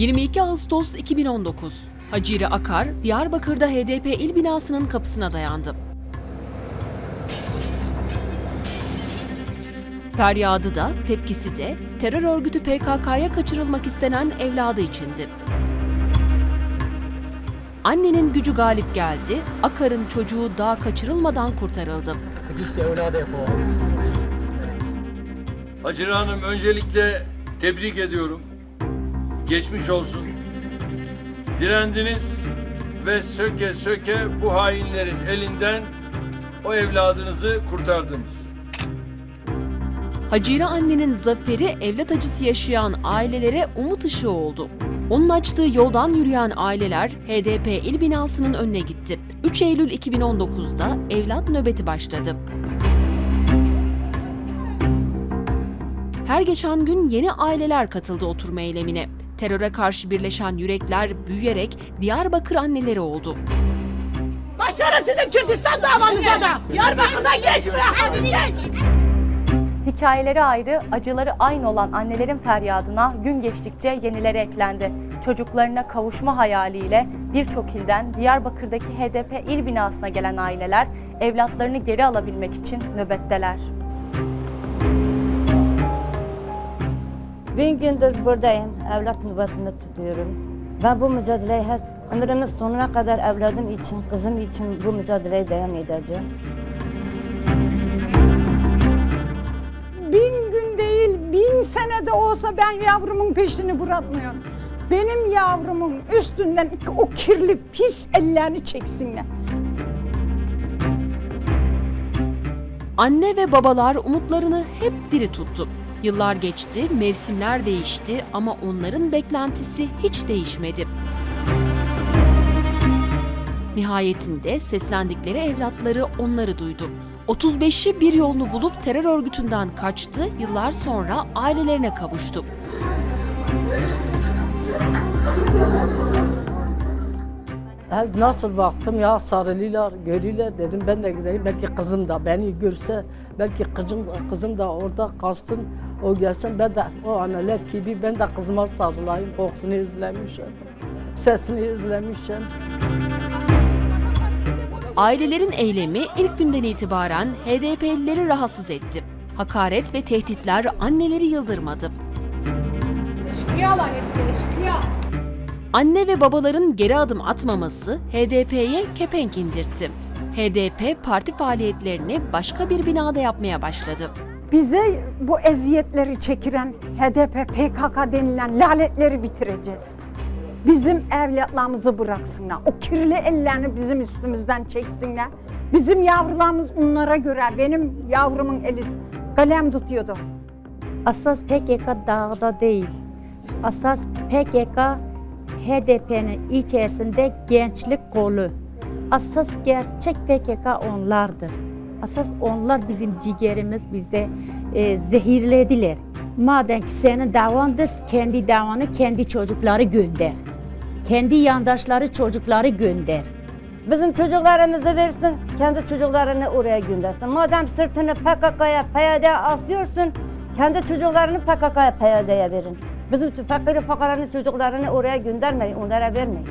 22 Ağustos 2019 Hacire Akar, Diyarbakır'da HDP il binasının kapısına dayandı. Feryadı da, tepkisi de terör örgütü PKK'ya kaçırılmak istenen evladı içindi. Annenin gücü galip geldi, Akar'ın çocuğu daha kaçırılmadan kurtarıldı. Hacire Hanım öncelikle tebrik ediyorum. Geçmiş olsun. Direndiniz ve söke söke bu hainlerin elinden o evladınızı kurtardınız. Hacire annenin zaferi evlat acısı yaşayan ailelere umut ışığı oldu. Onun açtığı yoldan yürüyen aileler HDP il binasının önüne gitti. 3 Eylül 2019'da evlat nöbeti başladı. Her geçen gün yeni aileler katıldı oturma eylemine. Teröre karşı birleşen yürekler büyüyerek Diyarbakır anneleri oldu. Başlarım sizin Kürdistan davanıza da. Diyarbakır'dan geç bırakmadınız geç. Hikayeleri ayrı, acıları aynı olan annelerin feryadına gün geçtikçe yenileri eklendi. Çocuklarına kavuşma hayaliyle birçok ilden Diyarbakır'daki HDP il binasına gelen aileler evlatlarını geri alabilmek için nöbetteler. Bin gündür buradayım. Evlat nöbetini tutuyorum. Ben bu mücadeleyi hep ömrümün sonuna kadar evladım için, kızım için bu mücadeleye devam edeceğim. bin gün değil, bin sene de olsa ben yavrumun peşini bırakmıyorum. Benim yavrumun üstünden o kirli pis ellerini çeksinler. Anne ve babalar umutlarını hep diri tuttu. Yıllar geçti, mevsimler değişti ama onların beklentisi hiç değişmedi. Nihayetinde seslendikleri evlatları onları duydu. 35'i bir yolunu bulup terör örgütünden kaçtı, yıllar sonra ailelerine kavuştu. Nasıl baktım ya sarılıyorlar, görüyorlar dedim ben de gideyim. Belki kızım da beni görse, belki kızım, kızım da orada kalsın, o gelsin. Ben de o anneler gibi ben de kızıma sarılayım, kokusunu izlemişim, sesini izlemişim. Ailelerin eylemi ilk günden itibaren HDP'lileri rahatsız etti. Hakaret ve tehditler anneleri yıldırmadı. Anne ve babaların geri adım atmaması HDP'ye kepenk indirtti. HDP parti faaliyetlerini başka bir binada yapmaya başladı. Bize bu eziyetleri çekiren HDP, PKK denilen lanetleri bitireceğiz. Bizim evlatlarımızı bıraksınlar. O kirli ellerini bizim üstümüzden çeksinler. Bizim yavrularımız onlara göre, benim yavrumun eli kalem tutuyordu. Asas PKK dağda değil. Asas PKK HDP'nin içerisinde gençlik kolu. Asas gerçek PKK onlardır. Asas onlar bizim ciğerimiz bizde e, zehirlediler. Madem ki senin davandır, kendi davanı kendi çocukları gönder. Kendi yandaşları çocukları gönder. Bizim çocuklarımızı versin, kendi çocuklarını oraya göndersin. Madem sırtını PKK'ya, PYD'ye asıyorsun, kendi çocuklarını PKK'ya, PYD'ye verin. Bizim fakir fakaranın çocuklarını oraya göndermeyin, onlara vermeyin.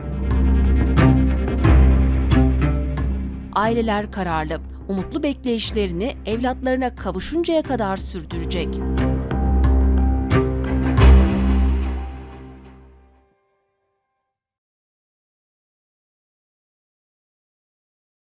Aileler kararlı, umutlu bekleyişlerini evlatlarına kavuşuncaya kadar sürdürecek.